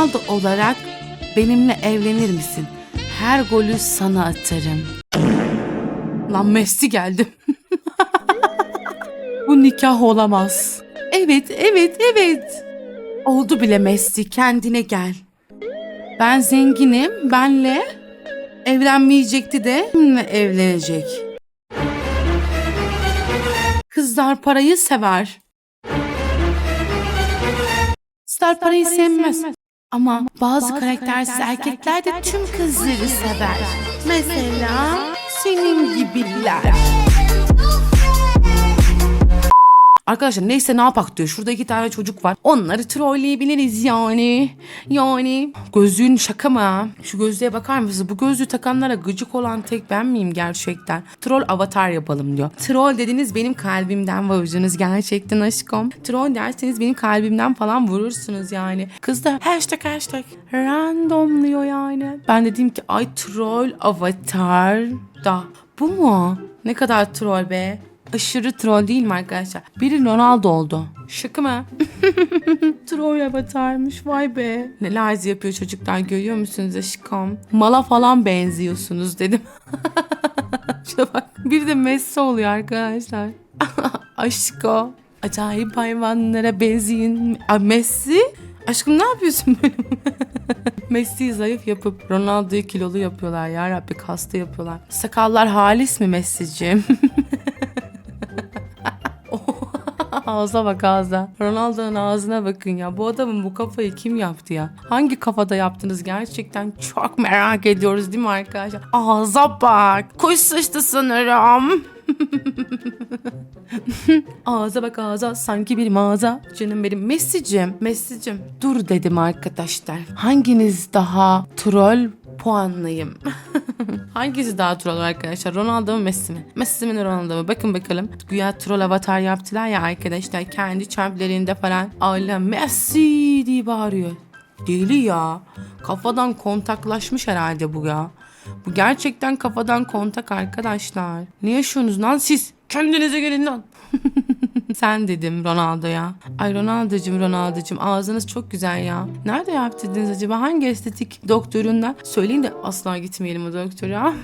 Ronaldo olarak benimle evlenir misin? Her golü sana atarım. Lan Messi geldi. Bu nikah olamaz. Evet, evet, evet. Oldu bile Messi, kendine gel. Ben zenginim, benle evlenmeyecekti de benimle evlenecek. Kızlar parayı sever. Kızlar parayı sevmez. Ama bazı karaktersiz erkekler de tüm kızları sever. Mesela senin gibiler. Arkadaşlar neyse ne yapak diyor. Şurada iki tane çocuk var. Onları trolleyebiliriz yani. Yani. Gözlüğün şaka mı? Şu gözlüğe bakar mısınız? Bu gözlüğü takanlara gıcık olan tek ben miyim gerçekten? Troll avatar yapalım diyor. Troll dediniz benim kalbimden vurursunuz gerçekten aşkım. Troll derseniz benim kalbimden falan vurursunuz yani. Kız da hashtag hashtag randomluyor yani. Ben dedim ki ay troll avatar da. Bu mu? Ne kadar troll be? Aşırı troll değil mi arkadaşlar? Biri Ronaldo oldu. Şaka mı? troll avatarmış vay be. Ne larzi yapıyor çocuklar görüyor musunuz aşkım? Mala falan benziyorsunuz dedim. Şuna bak bir de Messi oluyor arkadaşlar. Aşko. Acayip hayvanlara benzeyin. Ay Messi? Aşkım ne yapıyorsun böyle? Messi'yi zayıf yapıp Ronaldo'yu kilolu yapıyorlar ya Rabbi hasta yapıyorlar. Sakallar halis mi Messi'cim? Ağza bak ağza. Ronaldo'nun ağzına bakın ya. Bu adamın bu kafayı kim yaptı ya? Hangi kafada yaptınız? Gerçekten çok merak ediyoruz değil mi arkadaşlar? Ağza bak. Kuş sıçtı sanırım. ağza bak ağza sanki bir mağaza. Canım benim Messi'cim. Messi'cim dur dedim arkadaşlar. Hanginiz daha troll puanlayayım? Hangisi daha troll arkadaşlar? Ronaldo mu Messi mi? Messi mi Ronaldo mu? Bakın bakalım. Güya troll avatar yaptılar ya arkadaşlar. Kendi çöplerinde falan. Allah Messi diye bağırıyor. Deli ya. Kafadan kontaklaşmış herhalde bu ya. Bu gerçekten kafadan kontak arkadaşlar. Ne yaşıyorsunuz lan siz? Kendinize gelin lan. Sen dedim Ronaldo'ya. Ay Ronaldo'cum Ronaldo'cum ağzınız çok güzel ya. Nerede yaptırdınız acaba? Hangi estetik doktorundan? Söyleyin de asla gitmeyelim o doktora.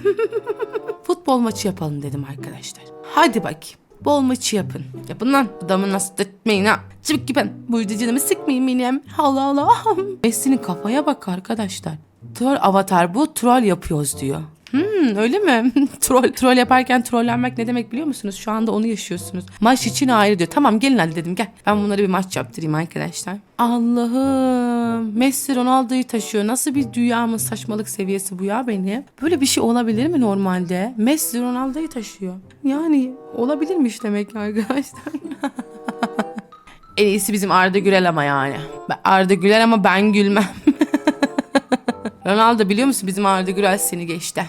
Futbol maçı yapalım dedim arkadaşlar. Hadi bakayım. Bol maçı yapın. Yapın lan. Adamı nasıl etmeyin ha. Çabuk gidin. Burada canımı sıkmayın benim. Allah Allah. Messi'nin kafaya bak arkadaşlar. Troll avatar bu. Troll yapıyoruz diyor. Hmm, öyle mi? troll troll yaparken trollenmek ne demek biliyor musunuz? Şu anda onu yaşıyorsunuz. Maç için ayrı diyor. Tamam gelin hadi dedim gel. Ben bunlara bir maç yaptırayım arkadaşlar. Allah'ım. Messi Ronaldo'yu taşıyor. Nasıl bir dünyamın saçmalık seviyesi bu ya benim? Böyle bir şey olabilir mi normalde? Messi Ronaldo'yu taşıyor. Yani olabilirmiş demek arkadaşlar. en iyisi bizim Arda Gürel ama yani. Arda Güler ama ben gülmem. Ronaldo biliyor musun bizim Arda Gürel seni geçti.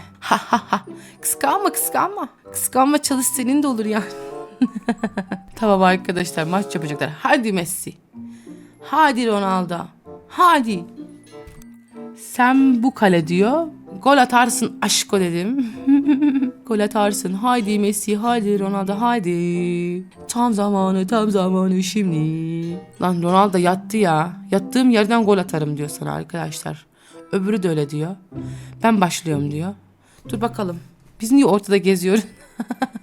Kıskanma kıskanma. Kıskanma çalış senin de olur yani. tamam arkadaşlar maç yapacaklar. Hadi Messi. Hadi Ronaldo. Hadi. Sen bu kale diyor. Gol atarsın aşko dedim. Gol atarsın. Haydi Messi, haydi Ronaldo, haydi. Tam zamanı, tam zamanı şimdi. Lan Ronaldo yattı ya. Yattığım yerden gol atarım diyor sana arkadaşlar. Öbürü de öyle diyor. Ben başlıyorum diyor. Dur bakalım. Biz niye ortada geziyoruz?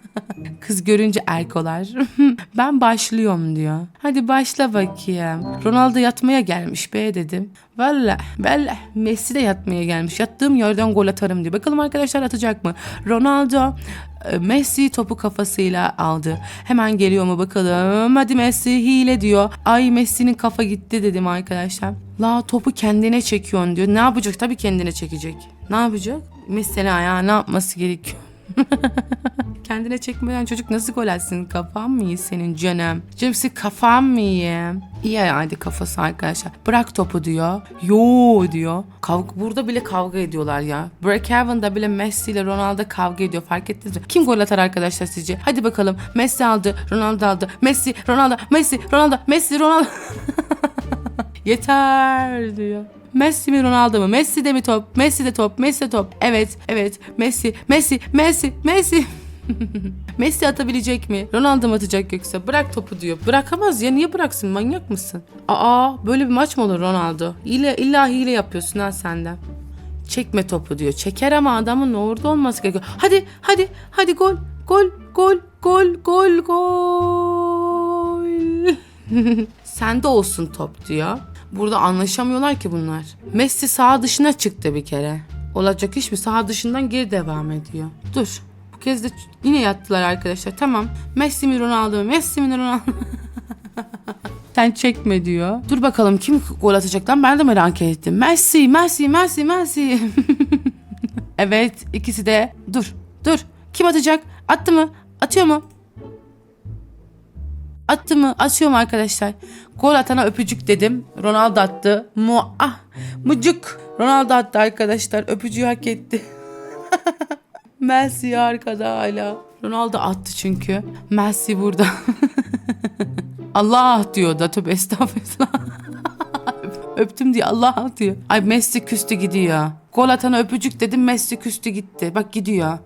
Kız görünce erkolar. ben başlıyorum diyor. Hadi başla bakayım. Ronaldo yatmaya gelmiş be dedim. Valla valla Messi de yatmaya gelmiş. Yattığım yerden gol atarım diyor. Bakalım arkadaşlar atacak mı? Ronaldo e, Messi topu kafasıyla aldı. Hemen geliyor mu bakalım. Hadi Messi hile diyor. Ay Messi'nin kafa gitti dedim arkadaşlar. La topu kendine çekiyorsun diyor. Ne yapacak? Tabii kendine çekecek. Ne yapacak? Mesela ya ne yapması gerekiyor? Kendine çekmeden çocuk nasıl gol atsın? Kafan mı iyi senin canım? Canım senin kafan mı iyi? İyi herhalde kafası arkadaşlar. Bırak topu diyor. Yo diyor. Kavga, burada bile kavga ediyorlar ya. Brookhaven'da bile Messi ile Ronaldo kavga ediyor. Fark ettiniz mi? Kim gol atar arkadaşlar sizce? Hadi bakalım. Messi aldı. Ronaldo aldı. Messi, Ronaldo, Messi, Ronaldo, Messi, Ronaldo. Yeter diyor. Messi mi Ronaldo mu? Messi de mi top? Messi de top. Messi de top. Evet, evet. Messi, Messi, Messi, Messi. Messi atabilecek mi? Ronaldo mu atacak yoksa? Bırak topu diyor. Bırakamaz ya niye bıraksın manyak mısın? Aa böyle bir maç mı olur Ronaldo? İlla, illa hile yapıyorsun ha senden. Çekme topu diyor. Çeker ama adamın orada olması gerekiyor. Hadi hadi hadi gol gol gol gol gol gol. Sende olsun top diyor. Burada anlaşamıyorlar ki bunlar. Messi sağ dışına çıktı bir kere. Olacak iş mi? Sağ dışından geri devam ediyor. Dur. Kez de yine yattılar arkadaşlar. Tamam. Messi mi Ronaldo mu? Messi mi Ronaldo Sen çekme diyor. Dur bakalım kim gol atacak lan ben de merak ettim. Messi, Messi, Messi, Messi. evet ikisi de. Dur, dur. Kim atacak? Attı mı? Atıyor mu? Attı mı? Atıyor mu arkadaşlar? Gol atana öpücük dedim. Ronaldo attı. Mu ah, mucuk. Ronaldo attı arkadaşlar. Öpücüğü hak etti. Messi arkada hala. Ronaldo attı çünkü. Messi burada. Allah diyor da tövbe estağfurullah. Öptüm diye Allah diyor. Ay Messi küstü gidiyor. Gol atana öpücük dedim Messi küstü gitti. Bak gidiyor.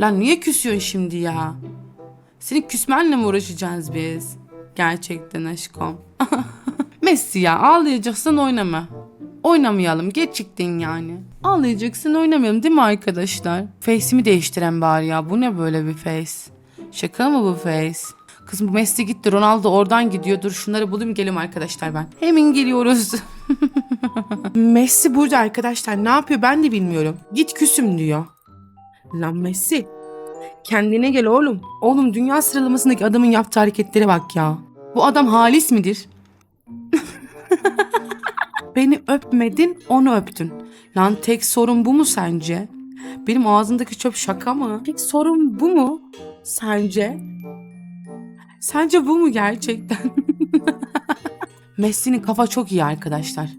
Lan niye küsüyorsun şimdi ya? Senin küsmenle mi uğraşacağız biz? Gerçekten aşkım. Messi ya ağlayacaksan oynama. Oynamayalım gerçekten yani. Ağlayacaksın oynamayalım değil mi arkadaşlar? Face'imi değiştiren bari ya. Bu ne böyle bir face? Şaka mı bu face? Kızım bu Messi gitti. Ronaldo oradan gidiyor. Dur şunları bulayım gelim arkadaşlar ben. Hemen geliyoruz. Messi burada arkadaşlar. Ne yapıyor ben de bilmiyorum. Git küsüm diyor. Lan Messi. Kendine gel oğlum. Oğlum dünya sıralamasındaki adamın yaptığı hareketlere bak ya. Bu adam halis midir? Beni öpmedin, onu öptün. Lan tek sorun bu mu sence? Benim ağzımdaki çöp şaka mı? Tek sorun bu mu sence? Sence bu mu gerçekten? Messi'nin kafa çok iyi arkadaşlar.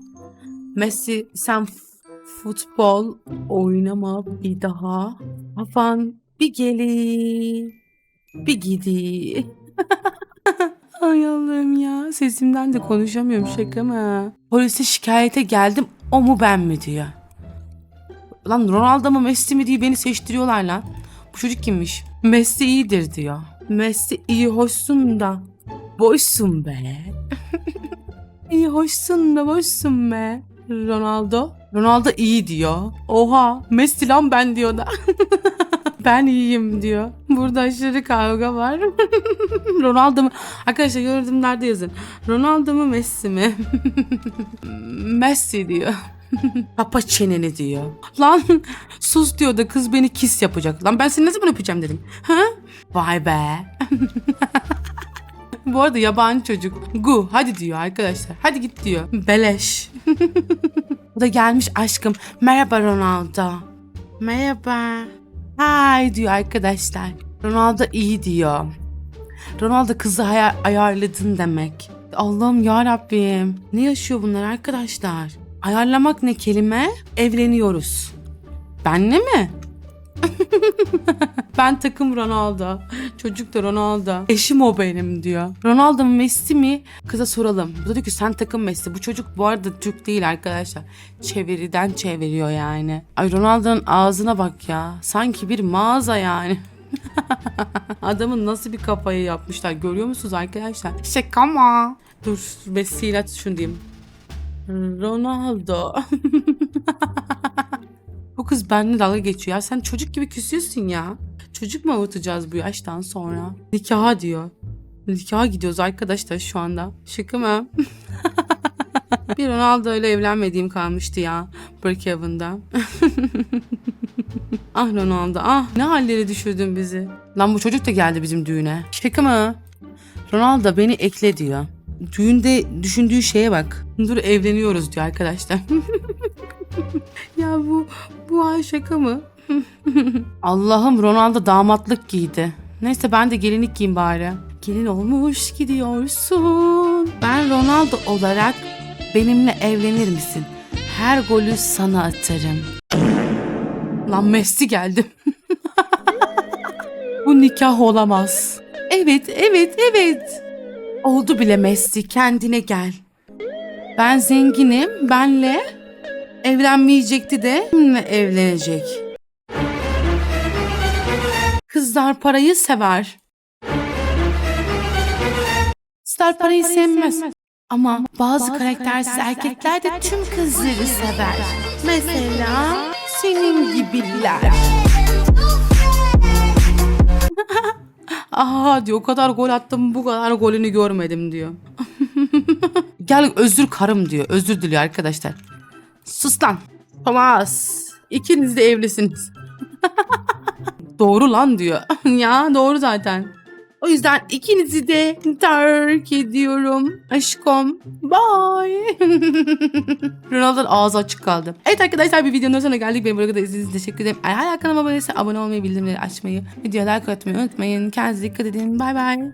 Messi sen futbol oynama bir daha. Kafan bir geli bir gidi. Ay Allah'ım ya sesimden de konuşamıyorum şaka mı? Polise şikayete geldim o mu ben mi diyor. Lan Ronaldo mu Messi mi diye beni seçtiriyorlar lan. Bu çocuk kimmiş? Messi iyidir diyor. Messi iyi hoşsun da boşsun be. iyi hoşsun da boşsun be. Ronaldo. Ronaldo iyi diyor. Oha Messi lan ben diyor da. ben iyiyim diyor. Burada aşırı kavga var. Ronaldo mu? Arkadaşlar yorumlarda yazın. Ronaldo mu Messi mi? Messi diyor. Kapa çeneni diyor. Lan sus diyor da kız beni kiss yapacak. Lan ben seni ne zaman öpeceğim dedim. Ha? Vay be. Bu arada yabancı çocuk. Gu hadi diyor arkadaşlar. Hadi git diyor. Beleş. Bu da gelmiş aşkım. Merhaba Ronaldo. Merhaba. Hay diyor arkadaşlar. Ronaldo iyi diyor. Ronaldo kızı haya- ayarladın demek. Allah'ım ya Rabbim. Ne yaşıyor bunlar arkadaşlar? Ayarlamak ne kelime? Evleniyoruz. Benle mi? ben takım Ronaldo. Çocuk da Ronaldo. Eşim o benim diyor. Ronaldo mu Messi mi? Kıza soralım. Bu da diyor ki sen takım Messi. Bu çocuk bu arada Türk değil arkadaşlar. Çeviriden çeviriyor yani. Ay Ronaldo'nun ağzına bak ya. Sanki bir mağaza yani. Adamın nasıl bir kafayı yapmışlar görüyor musunuz arkadaşlar? Şaka mı? Dur Messi ile şunu diyeyim. Ronaldo. Bu kız benimle dalga geçiyor. Ya sen çocuk gibi küsüyorsun ya. Çocuk mu avutacağız bu yaştan sonra? Nikaha diyor. Nikaha gidiyoruz arkadaşlar şu anda. Şaka mı? bir Ronaldo ile evlenmediğim kalmıştı ya. Brookhaven'da. ah Ronaldo ah ne hallere düşürdün bizi. Lan bu çocuk da geldi bizim düğüne. Şaka mı? Ronaldo beni ekle diyor. Düğünde düşündüğü şeye bak. Dur evleniyoruz diyor arkadaşlar. ya bu bu ay şaka mı? Allah'ım Ronaldo damatlık giydi. Neyse ben de gelinlik giyeyim bari. Gelin olmuş gidiyorsun. Ben Ronaldo olarak benimle evlenir misin? Her golü sana atarım. Lan Messi geldi. Bu nikah olamaz. Evet, evet, evet. Oldu bile Messi, kendine gel. Ben zenginim, benle evlenmeyecekti de benimle evlenecek. Kızlar parayı sever. Kızlar parayı sevmez. Ama bazı karaktersiz erkekler de tüm kızları sever. Mesela senin gibiler. Aha diyor o kadar gol attım bu kadar golünü görmedim diyor. Gel özür karım diyor. Özür diliyor arkadaşlar. Sus lan. Thomas. İkiniz de evlisiniz. Doğru lan diyor. ya doğru zaten. O yüzden ikinizi de terk ediyorum. Aşkım. Bye. Ronaldo'nun ağzı açık kaldı. Evet arkadaşlar bir videonun sonuna geldik. Beni burada izlediğiniz için teşekkür ederim. Eğer hala kanalıma abone olmayı, bildirimleri açmayı, videoya like atmayı unutmayın. Kendinize dikkat edin. Bay bay.